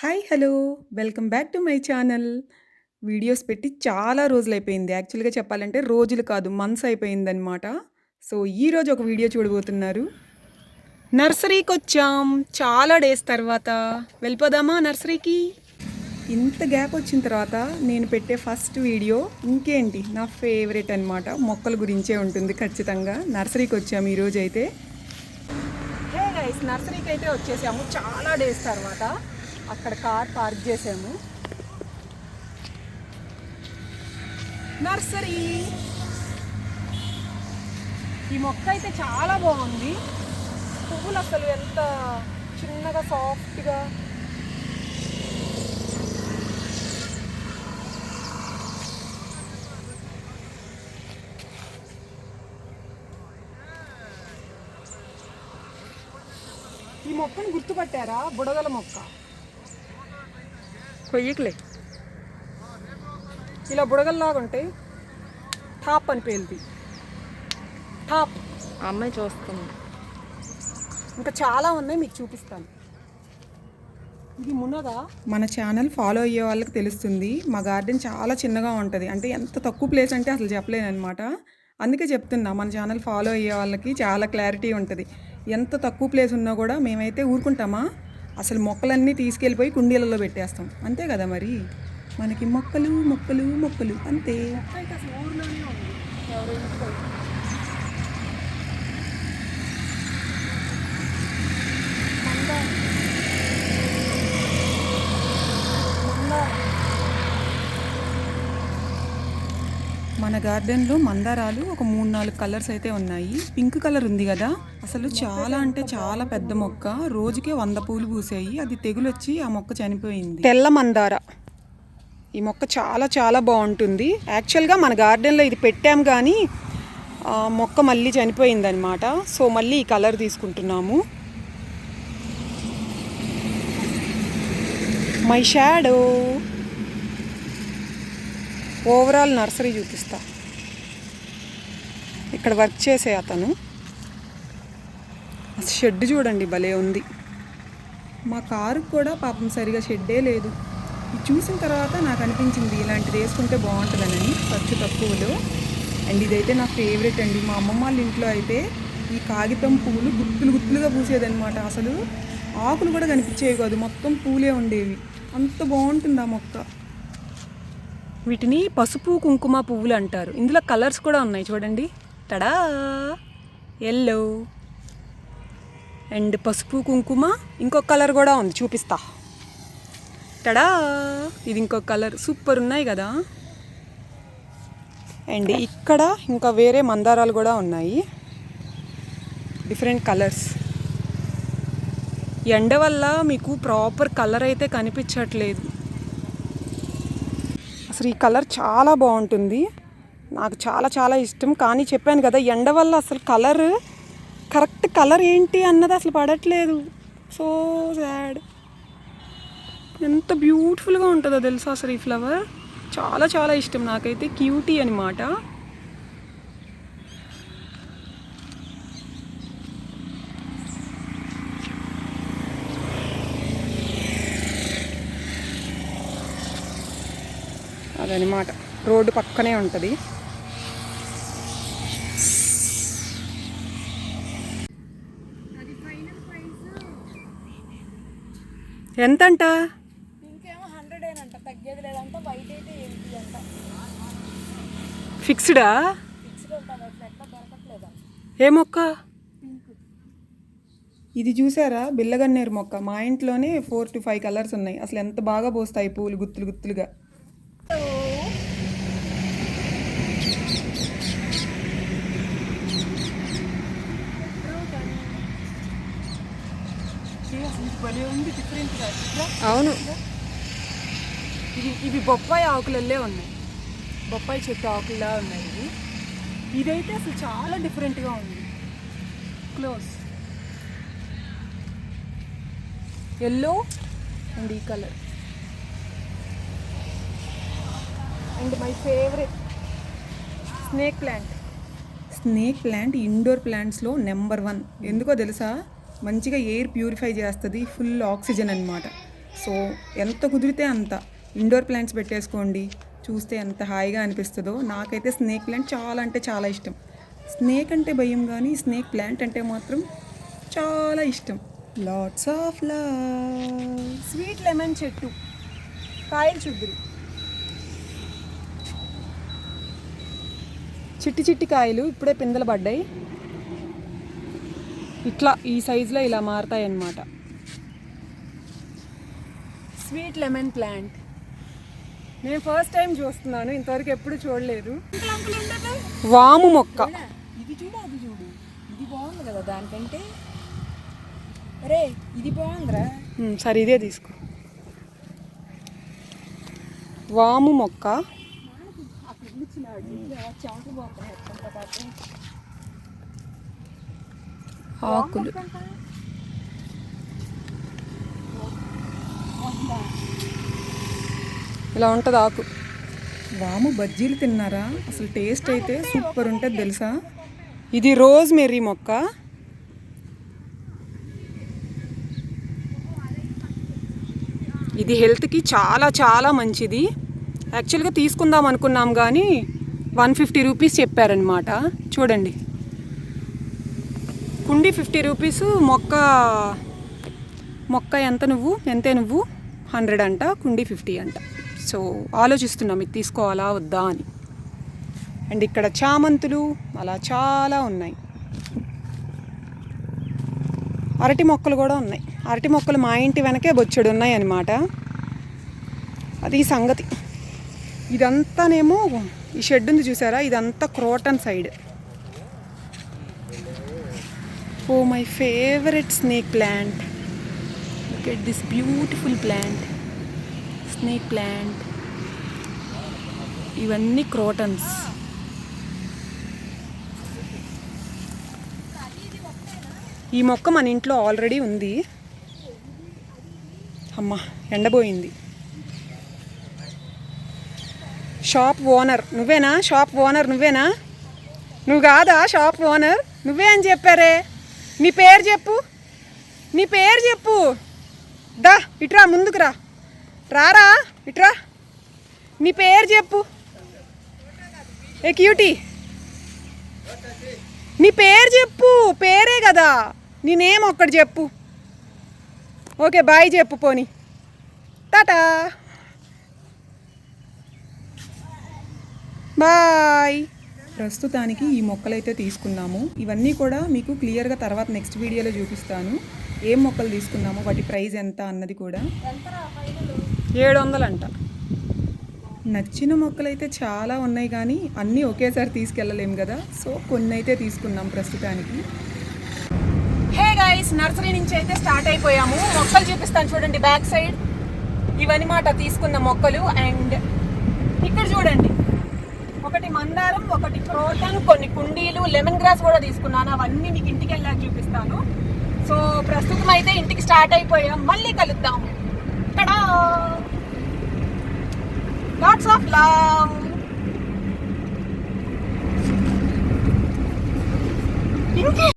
Hi hello. Welcome back to my channel. Videos పెట్టి చాలా రోజులు అయిపోయింది యాక్చువల్గా చెప్పాలంటే రోజులు కాదు మంత్స్ అయిపోయిందనమాట సో ఈరోజు ఒక వీడియో చూడబోతున్నారు. నర్సరీకి వచ్చాం చాలా డేస్ తర్వాత. వెళ్ళిపోదామా నర్సరీకి? ఇంత గ్యాప్ వచ్చిన తర్వాత నేను పెట్టే ఫస్ట్ వీడియో ఇంకేంటి? నా ఫేవరెట్ అన్నమాట. మొక్కల గురించే ఉంటుంది ఖచ్చితంగా. నర్సరీకి వచ్చాము ఈరోజు అయితే హే గైస్ నర్సరీకి అయితే వచ్చేసాము. చాలా డేస్ తర్వాత అక్కడ కార్ పార్క్ చేసాము. నర్సరీ! ఈ మొక్క అయితే చాలా బాగుంది. పువ్వులు అసలు ఎంత చిన్నగా సాఫ్ట్గా ఈ మొక్కను గుర్తుపట్టారా? బుడగల మొక్క. కొయ్యకులే. ఇలా బుడగల్లాగా ఉంటాయి టాప్ అని పేలుది టాప్. అమ్మాయి చూస్తుంది. ఇంకా చాలా ఉన్నాయి మీకు చూపిస్తాను. ఇది మునగా. మన ఛానల్ ఫాలో అయ్యే వాళ్ళకి తెలుస్తుంది మా గార్డెన్ చాలా చిన్నగా ఉంటుంది. అంటే ఎంత తక్కువ ప్లేస్ అంటే అసలు చెప్పలేను అనమాట అందుకే చెప్తున్నా మన ఛానల్ ఫాలో అయ్యే వాళ్ళకి చాలా క్లారిటీ ఉంటుంది. ఎంత తక్కువ ప్లేస్ ఉన్నా కూడా మేమైతే ఊరుకుంటామా? అసలు మొక్కలన్నీ తీసుకెళ్ళిపోయి కుండీలలో పెట్టేస్తాం. అంతే కదా మరి? మనకి మొక్కలు మొక్కలు మొక్కలు. అంతే. మన గార్డెన్లో మందారాలు ఒక మూడు నాలుగు కలర్స్ అయితే ఉన్నాయి. పింక్ కలర్ ఉంది కదా? అసలు చాలా అంటే చాలా పెద్ద మొక్క. రోజుకే వంద పూలు పూసాయి. అది తెగులు వచ్చి ఆ మొక్క చనిపోయింది. తెల్ల మందార. ఈ మొక్క చాలా చాలా బాగుంటుంది. యాక్చువల్గా మన గార్డెన్లో ఇది పెట్టాం కానీ ఆ మొక్క మళ్ళీ చనిపోయిందనమాట సో మళ్ళీ ఈ కలర్ తీసుకుంటున్నాము. My shadow. ఓవరాల్ నర్సరీ చూపిస్తా. ఇక్కడ వర్క్ చేసే అతను. షెడ్ చూడండి భలే ఉంది. మా కారు కూడా పాపం సరిగా షెడ్డే లేదు. చూసిన తర్వాత నాకు అనిపించింది ఇలాంటిది వేసుకుంటే బాగుంటుందని. ఖర్చు తక్కువలో. అండ్ ఇదైతే నా ఫేవరెట్ అండి. మా అమ్మమ్మ వాళ్ళ ఇంట్లో అయితే ఈ కాగితం పువ్వులు గుత్తులు గుత్తులుగా పూసేదన్నమాట. అసలు ఆకులు కూడా కనిపించేవి కాదు. మొత్తం పూలే ఉండేవి. అంత బాగుంటుంది ఆ మొక్క. వీటిని పసుపు కుంకుమ పువ్వులు అంటారు. ఇందులో కలర్స్ కూడా ఉన్నాయి చూడండి. టడా! ఎల్లో. అండ్ పసుపు కుంకుమ ఇంకొక కలర్ కూడా ఉంది. చూపిస్తా. టడా! ఇది ఇంకొక కలర్. సూపర్ ఉన్నాయి కదా. అండ్ ఇక్కడ ఇంకా వేరే మందారాలు కూడా ఉన్నాయి. Different colours. ఎండ వల్ల మీకు ప్రాపర్ కలర్ అయితే కనిపించట్లేదు. అసలు ఈ కలర్ చాలా బాగుంటుంది. నాకు చాలా చాలా ఇష్టం. కానీ చెప్పాను కదా ఎండ వల్ల అసలు కలర్ కరెక్ట్ కలర్ ఏంటి అన్నది అసలు పడట్లేదు. So sad. ఎంత బ్యూటిఫుల్గా ఉంటుందో తెలుసా అసలు ఈ ఫ్లవర్? చాలా చాలా ఇష్టం నాకైతే. క్యూటీ అనమాట అదనమాట. రోడ్డు పక్కనే ఉంటుంది. ఎంతంట? ఫిక్స్డా? ఏ మొక్క? ఇది చూసారా? బిల్లగన్నేరు మొక్క. మా ఇంట్లోనే ఫోర్ టు ఫైవ్ కలర్స్ ఉన్నాయి. అసలు ఎంత బాగా పోస్తాయి పూలు గుత్తులు గుత్తులుగా. అవును. ఇది ఇవి బొప్పాయి ఆకులల్లే ఉన్నాయి. బొప్పాయి చెట్టు ఆకుల్లా ఉన్నాయి ఇవి. ఇదైతే అసలు చాలా డిఫరెంట్గా ఉంది. క్లోజ్ ఎల్లో అండ్ ఈ colour and my favourite snake plant snake plant indoor ప్లాంట్స్లో number one ఎందుకో తెలుసా? మంచిగా ఎయిర్ ప్యూరిఫై చేస్తుంది ఫుల్ ఆక్సిజన్ అన్నమాట. సో ఎంత కుదిరితే అంత. ఇండోర్ ప్లాంట్స్ పెట్టేసుకోండి చూస్తే ఎంత హాయిగా అనిపిస్తుందో. నాకైతే స్నేక్ ప్లాంట్ చాలా అంటే చాలా ఇష్టం. స్నేక్ అంటే భయం కానీ స్నేక్ ప్లాంట్ అంటే మాత్రం చాలా ఇష్టం. Lots of love sweet lemon చెట్టు. కాయలు చూద్దరు. చిట్టి చిట్టి కాయలు ఇప్పుడే పిందెలు పడ్డాయి. ఇట్లా ఈ సైజులో ఇలా మారుతాయి అన్నమాట స్వీట్ లెమన్ ప్లాంట్ నేను ఫస్ట్ టైం చూస్తున్నాను ఇంతవరకు ఎప్పుడు చూడలేదు. వాము మొక్క. ఇది చూడు అది చూడు. ఇది బాగుంది కదా దానికంటే. అరే ఇది బాగుందిరా. సరే ఇదే తీసుకో. వాము మొక్క అక్కడ ఇచ్చినాడు చెమట పోతున్నాయి ఎంత పాపం. ఆకులు. ఇలా ఉంటుంది ఆకు. వాము బజ్జీలు తిన్నారా? అసలు టేస్ట్ అయితే సూపర్ ఉంటుంది తెలుసా? ఇది రోజ్ మెర్రీ మొక్క. ఇది హెల్త్కి చాలా చాలా మంచిది. యాక్చువల్గా తీసుకుందాం అనుకున్నాం కానీ వన్ ఫిఫ్టీ రూపీస్ చెప్పారనమాట చూడండి. కుండీ ఫిఫ్టీ రూపీస్ మొక్క మొక్క ఎంత నువ్వు? ఎంతే నువ్వు? హండ్రెడ్ అంట కుండీ ఫిఫ్టీ అంట. సో ఆలోచిస్తున్నాం ఇది తీసుకోవాలా వద్దా అని. అండ్ ఇక్కడ చామంతులు అలా చాలా ఉన్నాయి. అరటి మొక్కలు కూడా ఉన్నాయి. అరటి మొక్కలు మా ఇంటి వెనకే బొచ్చెడు ఉన్నాయి అన్నమాట. అది సంగతి. ఇదంతానేమో ఈ షెడ్ ఉంది చూసారా? ఇదంతా croton side. Oh my favourite snake plant get this beautiful plant snake plant ఇవన్నీ క్రోటన్స్ ఈ మొక్క మన ఇంట్లో ఆల్రెడీ ఉంది. అమ్మ ఎండబోయింది. షాప్ ఓనర్ నువ్వేనా? షాప్ ఓనర్ నువ్వేనా? నువ్వు కాదా? షాప్ ఓనర్ నువ్వే అని చెప్పారే. నీ పేరు చెప్పు. నీ పేరు చెప్పు. దా ఇట్రా ముందుకు రా. రారా ఇట్రా. నీ పేరు చెప్పు. ఏ క్యూటీ. నీ పేరు చెప్పు పేరే కదా. నీ నేమ్ ఒక్కటి చెప్పు. ఓకే బాయ్ చెప్పు పోని. టాటా. బాయ్. ప్రస్తుతానికి ఈ మొక్కలైతే తీసుకున్నాము ఇవన్నీ కూడా మీకు క్లియర్గా తర్వాత నెక్స్ట్ వీడియోలో చూపిస్తాను. ఏం మొక్కలు తీసుకున్నామో వాటి ప్రైస్ ఎంత అన్నది కూడా. ఏడు వందలంట నచ్చిన మొక్కలు అయితే చాలా ఉన్నాయి కానీ అన్నీ ఒకేసారి తీసుకెళ్ళలేము కదా. సో కొన్ని అయితే తీసుకున్నాం ప్రస్తుతానికి. హే గైస్ నర్సరీ నుంచి అయితే స్టార్ట్ అయిపోయాము. మొక్కలు చూపిస్తాను చూడండి బ్యాక్ సైడ్ ఇవన్నమాట తీసుకున్న మొక్కలు. అండ్ ఇక్కడ చూడండి. ఒకటి మందారం ఒకటి క్రోటన్ కొన్ని కుండీలు లెమన్ గ్రాస్ కూడా తీసుకున్నాను. అవన్నీ మీకు ఇంటికి వెళ్ళాక చూపిస్తాను. సో ప్రస్తుతం అయితే ఇంటికి స్టార్ట్ అయిపోయాం. మళ్ళీ కలుద్దాం. ఇక్కడ లాట్స్ ఆఫ్ లవ్ ఇంకే